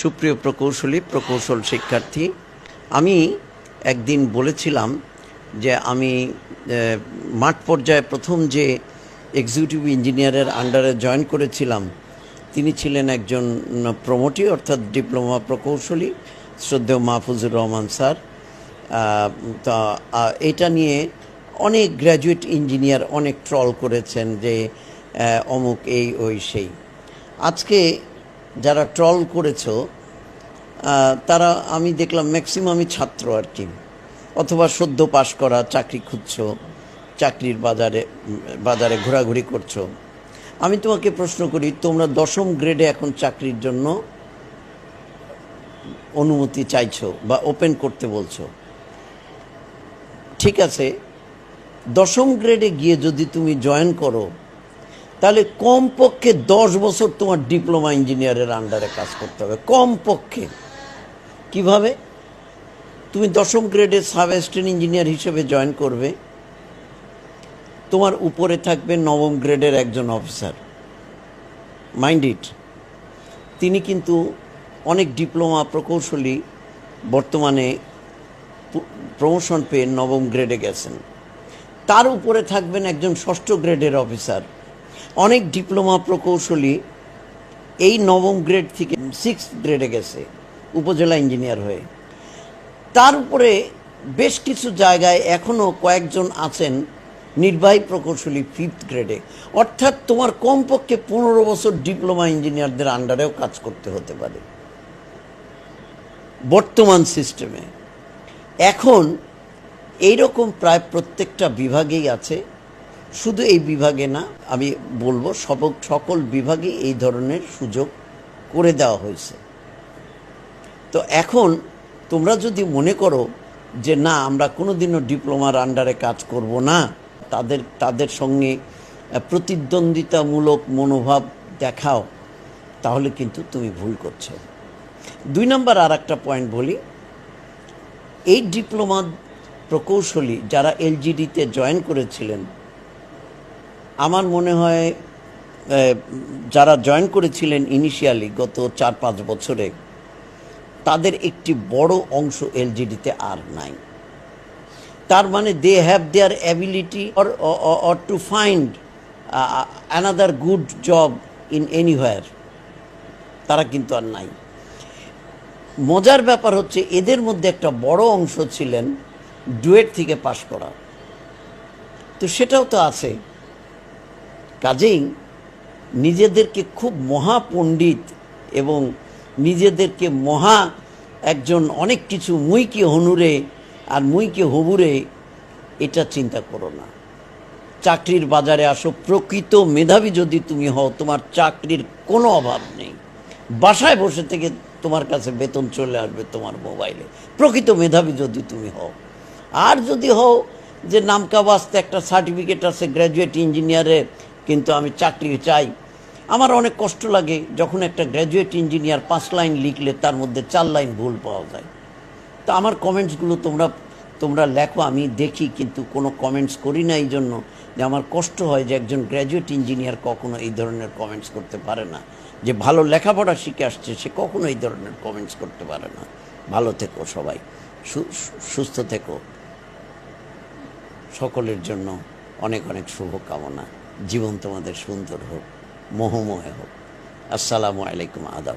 সুপ্রিয় প্রকৌশলী, প্রকৌশল শিক্ষার্থী, আমি একদিন বলেছিলাম যে আমি মাঠ পর্যায়ে প্রথম যে এক্সিকিউটিভ ইঞ্জিনিয়ারের আন্ডারে জয়েন করেছিলাম, তিনি ছিলেন একজন প্রমোটি অর্থাৎ ডিপ্লোমা প্রকৌশলী, শ্রদ্ধেয় মাহফুজুর রহমান স্যার। তা এটা নিয়ে অনেক গ্র্যাজুয়েট ইঞ্জিনিয়ার অনেক ট্রল করেছেন যে অমুক এই, ওই, সেই। আজকে যারা ট্রল করেছ তারা আমি দেখলাম ম্যাক্সিমামই ছাত্র আর কি। অথবা সদ্য পাশ করা, চাকরি খুঁজছো, চাকরির বাজারে বাজারে ঘোরাঘুরি করছ। আমি তোমাকে প্রশ্ন করি, তোমরা দশম গ্রেডে এখন চাকরির জন্য অনুমতি চাইছো বা ওপেন করতে বলছো। ঠিক আছে, দশম গ্রেডে গিয়ে যদি তুমি জয়েন করো তাহলে কমপক্ষে দশ বছর তোমার ডিপ্লোমা ইঞ্জিনিয়ারের আন্ডারে কাজ করতে হবে, কমপক্ষে। কীভাবে? তুমি দশম গ্রেডে সাব ইঞ্জিনিয়ার হিসেবে জয়েন করবে। তোমার উপরে থাকবে নবম গ্রেডের একজন অফিসার মাইন্ড ইট তিনি কিন্তু অনেক ডিপ্লোমা প্রকৌশলী বর্তমানে প্রমোশন পেয়ে নবম গ্রেডে গেছেন। তার উপরে থাকবেন একজন ষষ্ঠ গ্রেডের অফিসার অনেক ডিপ্লোমা প্রকৌশলী এই নবম গ্রেড থেকে সিক্স গ্রেডে গেছে, উপজেলা ইঞ্জিনিয়ার হয়ে। তার উপরে বেশ কিছু জায়গায় এখনও কয়েকজন আছেন নির্বাহী প্রকৌশলী ফিফথ গ্রেডে অর্থাৎ তোমার কমপক্ষে পনেরো বছর ডিপ্লোমা ইঞ্জিনিয়ারদের আন্ডারেও কাজ করতে হতে পারে। বর্তমান সিস্টেমে এখন এইরকম প্রায় প্রত্যেকটা বিভাগেই আছে। শুধু এই বিভাগে না, আমি বলব সব, সকল বিভাগে এই ধরনের সুযোগ করে দেওয়া হয়েছে। তো এখন তোমরা যদি মনে করো যে না, আমরা কোনো দিনও ডিপ্লোমার আন্ডারে কাজ করব না, তাদের তাদের সঙ্গে প্রতিদ্বন্দ্বিতামূলক মনোভাব দেখাও, তাহলে কিন্তু তুমি ভুল করছ। দুই নম্বর আর একটা পয়েন্ট বলি, এই ডিপ্লোমা প্রকৌশলী যারা এলজিডিতে জয়েন করেছিলেন আমার মনে হয় যারা জয়েন করেছিলেন ইনিশিয়ালি গত চার পাঁচ বছরে, তাদের একটি বড় অংশ এলজিডিতে আর নাই। তার মানে they have their ability or or to find another good job in anywhere তারা কিন্তু আর নাই। মজার ব্যাপার হচ্ছে, এদের মধ্যে একটা বড় অংশ ছিলেন, ডুয়েট থেকে পাশ করা। তো সেটাও তো আছে। কাজেই নিজেদেরকে খুব মহাপণ্ডিত এবং নিজেদেরকে মহা একজন অনেক কিছু মুইকে হনুরে আর মুইকে হবুরে এটা চিন্তা করো না। চাকরির বাজারে আসো, প্রকৃত মেধাবী যদি তুমি হও, তোমার চাকরির কোনো অভাব নেই। বাসায় বসে থেকে তোমার কাছে বেতন চলে আসবে তোমার মোবাইলে। প্রকৃত মেধাবী যদি তুমি হও। আর যদি হও যে নামকা বাস্তে একটা সার্টিফিকেট আছে, গ্র্যাজুয়েট ইঞ্জিনিয়ারের কিন্তু আমি চাকরি চাই। আমার অনেক কষ্ট লাগে যখন একটা গ্র্যাজুয়েট ইঞ্জিনিয়ার পাঁচ লাইন লিখলে তার মধ্যে চার লাইন ভুল পাওয়া যায়। তো আমার কমেন্টসগুলো তোমরা তোমরা লেখো, আমি দেখি, কিন্তু কোনো কমেন্টস করি না এই জন্য যে আমার কষ্ট হয় যে একজন গ্র্যাজুয়েট ইঞ্জিনিয়ার কখনো এই ধরনের কমেন্টস করতে পারে না। যে ভালো লেখাপড়া শিখে আসছে, সে কখনো এই ধরনের কমেন্টস করতে পারে না। ভালো থেকো সবাই সুস্থ থেকো। সকলের জন্য অনেক অনেক শুভকামনা। জীবন তোমাদের সুন্দর হোক মোহময় হোক। আসসালামু আলাইকুম আদাব।